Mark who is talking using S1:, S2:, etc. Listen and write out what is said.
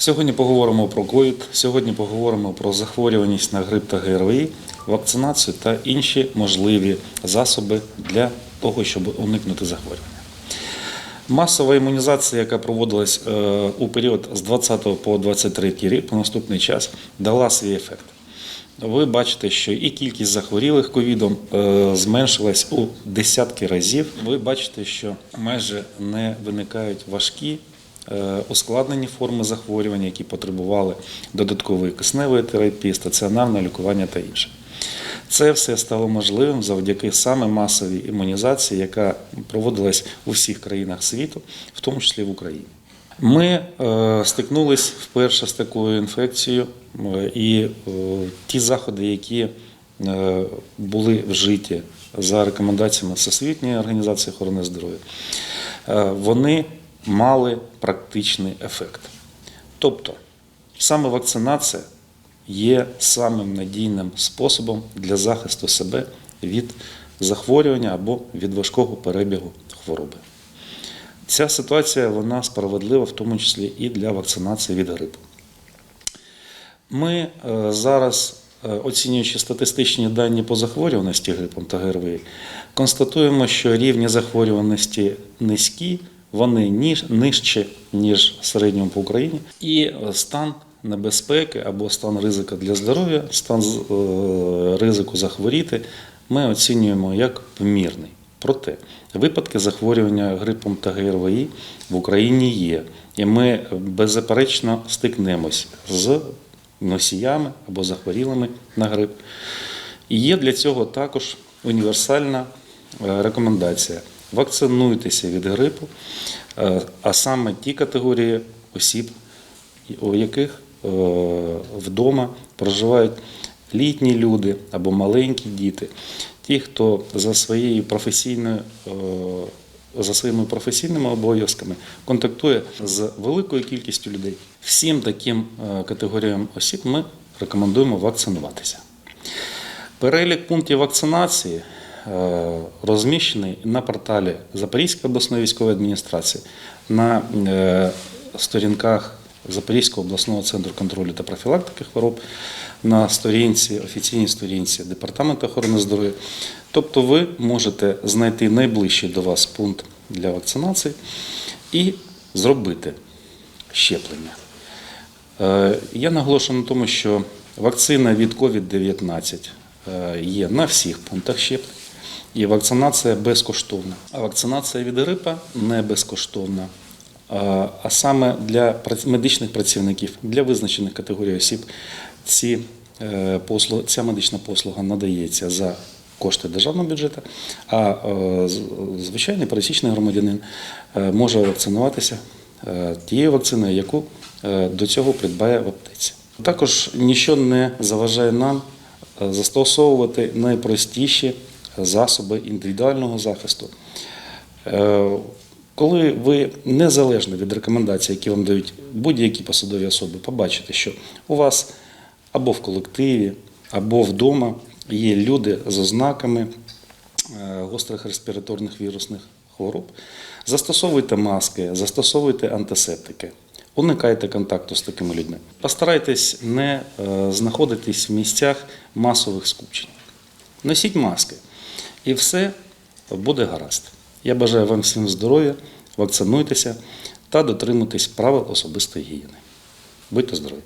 S1: Сьогодні поговоримо про ковід, сьогодні поговоримо про захворюваність на грип та ГРВІ, вакцинацію та інші можливі засоби для того, щоб уникнути захворювання. Масова імунізація, яка проводилась е, у період з 20 по 23 рік, по наступний час, дала свій ефект. Ви бачите, що і кількість захворілих ковідом е, зменшилась у десятки разів. Ви бачите, що майже не виникають важкі ускладнені форми захворювання, які потребували додаткової кисневої терапії, стаціонарного лікування та інше. Це все стало можливим завдяки саме масовій імунізації, яка проводилась у всіх країнах світу, в тому числі в Україні. Ми е, стикнулись вперше з такою інфекцією, е, і е, ті заходи, які е, були вжиті за рекомендаціями Всесвітньої організації охорони здоров'я, е, вони мали практичний ефект. Тобто, саме вакцинація є самим надійним способом для захисту себе від захворювання або від важкого перебігу хвороби. Ця ситуація вона справедлива, в тому числі і для вакцинації від грипу. Ми е, зараз, е, оцінюючи статистичні дані по захворюваності грипом та ГРВІ, констатуємо, що рівні захворюваності низькі, вони ніж, нижче, ніж в середньому по Україні, і стан небезпеки або стан ризику для здоров'я, стан е, ризику захворіти ми оцінюємо як помірний. Проте випадки захворювання грипом та ГРВІ в Україні є, і ми беззаперечно стикнемось з носіями або захворілими на грип. І є для цього також універсальна е, рекомендація: вакцинуйтеся від грипу, е, а саме ті категорії осіб, у яких е, вдома проживають літні люди або маленькі діти, ті, хто за своєю професійною. е, За своїми професійними обов'язками контактує з великою кількістю людей. Всім таким категоріям осіб ми рекомендуємо вакцинуватися. Перелік пунктів вакцинації розміщений на порталі Запорізької обласної військової адміністрації, на е, сторінках Запорізького обласного центру контролю та профілактики хвороб, на сторінці, офіційній сторінці Департаменту охорони здоров'я. Тобто ви можете знайти найближчий до вас пункт для вакцинації і зробити щеплення. Е, Я наголошую на тому, що вакцина від COVID-19 е, є на всіх пунктах щеплень, і вакцинація безкоштовна. А вакцинація від грипа не безкоштовна. А саме для медичних працівників, для визначених категорій осіб, ці е, послуги, ця медична послуга надається за кошти державного бюджету, а е, звичайний пересічний громадянин е, може вакцинуватися тією вакциною, яку до цього придбає в аптеці. Також нічого не заважає нам застосовувати найпростіші засоби індивідуального захисту. Е, Коли ви незалежно від рекомендацій, які вам дають будь-які посадові особи, побачите, що у вас або в колективі, або вдома є люди з ознаками е, гострих респіраторних вірусних хвороб, застосовуйте маски, застосовуйте антисептики. Уникайте контакту з такими людьми. Постарайтесь не е, знаходитись в місцях масових скупчень. Носіть маски, і все буде гаразд. Я бажаю вам всім здоров'я, вакцинуйтеся та дотримуйтесь правил особистої гігієни. Будьте здорові!